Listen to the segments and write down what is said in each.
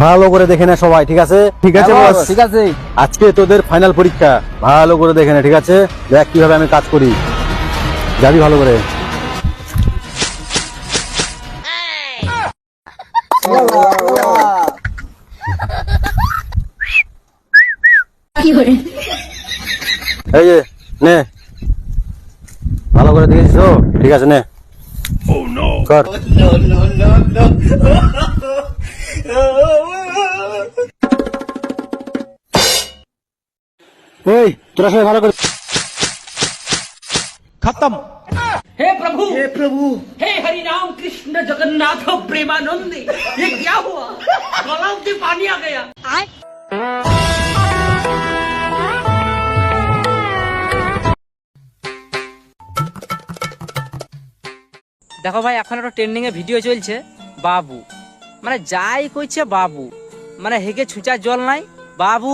ভালো করে দেখে নে সবাই ঠিক আছে? ঠিক আছে হ্যাঁ, বস, ঠিক আছে। আজকে তোদের ফাইনাল পরীক্ষা। ভালো করে দেখে নে ঠিক আছে? দেখ কীভাবে আমি কাজ করি। যাবি ভালো করে। এই যে নে। ভালো করে দেখেছিস তো? ঠিক আছে নে। কর। এই তোরা সবাই ভালো করে हे प्रभु हे प्रभु हे हरि राम कृष्ण जगन्नाथ प्रेमानंद ये क्या हुआ गलाव से पानी आ गया দেখো ভাই এখন একটা ট্রেন্ডিং এ ভিডিও চলছে বাবু মানে যাই কইছে বাবু মানে হেগে ছুচার জল নাই বাবু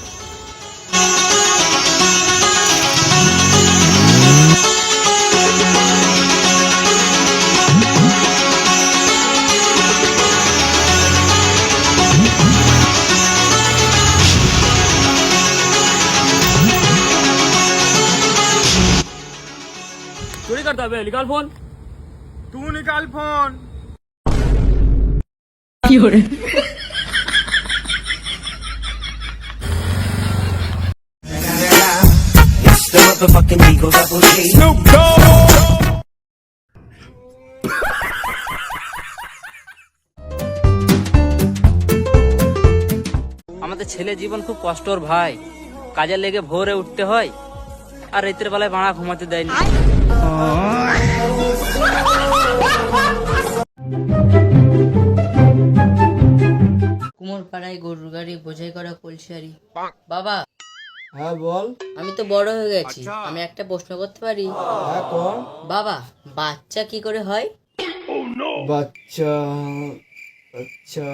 करता है निकाल फोन तू निकाल फोन আমাদের ছেলে জীবন খুব কষ্টর ভাই কাজের লেগে ভোরে উঠতে হয় আর রাতের বেলায় বাড়া ঘুমাতে দেয়নি কুমোর পাড়ায় গরুর গাড়ি বোঝাই করা কলসিয়ারি। বাবা হ্যাঁ বল। আমি তো বড় হয়ে গেছি। আমি একটা প্রশ্ন করতে পারি? হ্যাঁ কর। বাবা বাচ্চা কি করে হয়? বাচ্চা আচ্ছা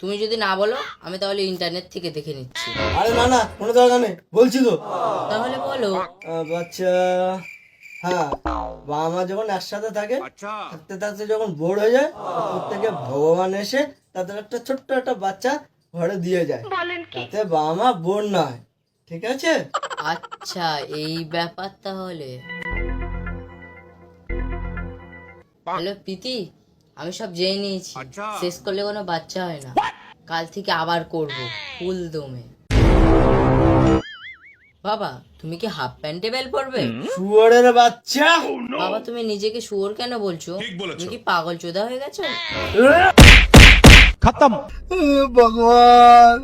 তুমি যদি না বলো আমি তাহলে ইন্টারনেট থেকে দেখে নিচ্ছি। আরে না না কোনো দরকার নেই। বলছি তো। তাহলে বলো। বাচ্চা হ্যাঁ বাবা মা যখন একসাথে থাকে থাকতে থাকতে যখন বোর হয়ে যায় থেকে ভগবান এসে তাদের একটা ছোট্ট একটা বাচ্চা ঘরে দিয়ে যায়। যাতে বাবা মা বোর না হয় ঠিক আছে? আচ্ছা এই ব্যাপার তাহলে। হ্যালো প্রীতি আমি সব জেনে নিয়েছি। শেষ করলে কোনো বাচ্চা হয় না। কাল থেকে আবার করব ফুল দমে বাবা তুমি কি হাফ প্যান্টে বেল পরবে? শুয়োরের বাচ্চা। বাবা তুমি নিজেকে শুয়োর কেন বলছো? তুমি কি পাগল চোদা হয়ে গেছো? খতম। ভগবান।